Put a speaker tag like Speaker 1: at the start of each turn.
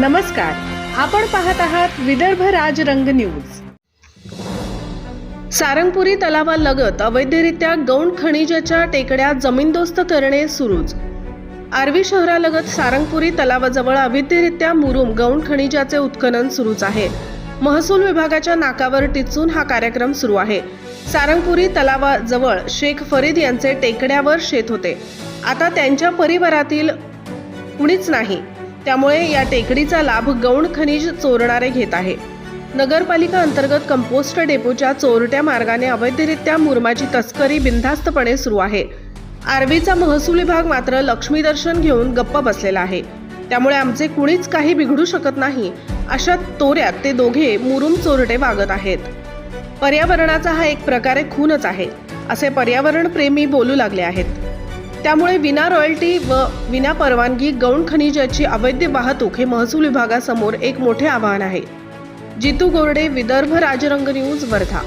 Speaker 1: नमस्कार. आपण पाहत आहात विदर्भ राज रंग न्यूज. सारंगपुरी तलावालगत अवैधरित्या गौण खनिजाच्या टेकड्या जमीनदोस्त करणे सुरूच. आर्वी शहरालगत सारंगपुरी तलावाजवळ अवैधरित्या मुरुम गौण खनिजाचे उत्खनन सुरूच आहे. महसूल विभागाच्या नाकावर टिचून हा कार्यक्रम सुरू आहे. सारंगपुरी तलावाजवळ शेख फरीद यांचे टेकड्यावर शेत होते. आता त्यांच्या परिवारातील कुणीच नाही. त्यामुळे या टेकडीचा लाभ गौण खनिज चोरणारे घेत आहे. नगरपालिका अंतर्गत कंपोस्ट डेपोच्या चोरट्या मार्गाने अवैधरित्या मुरमाची तस्करी बिनधास्तपणे सुरू आहे. आर्वीचा महसूल विभाग मात्र लक्ष्मी दर्शन घेऊन गप्प बसलेला आहे. त्यामुळे आमचे कुणीच काही बिघडू शकत नाही अशा तोऱ्यात ते दोघे मुरुम चोरटे वागत आहेत. पर्यावरणाचा हा एक प्रकारे खूनच आहे असे पर्यावरण प्रेमी बोलू लागले आहेत. त्यामुळे विना रॉयल्टी व विना परवानगी गौण खनिजाची अवैध वाहतूक हे महसूल विभागासमोर एक मोठे आव्हान आहे. जितू गोरडे विदर्भ राजरंग न्यूज वर्धा.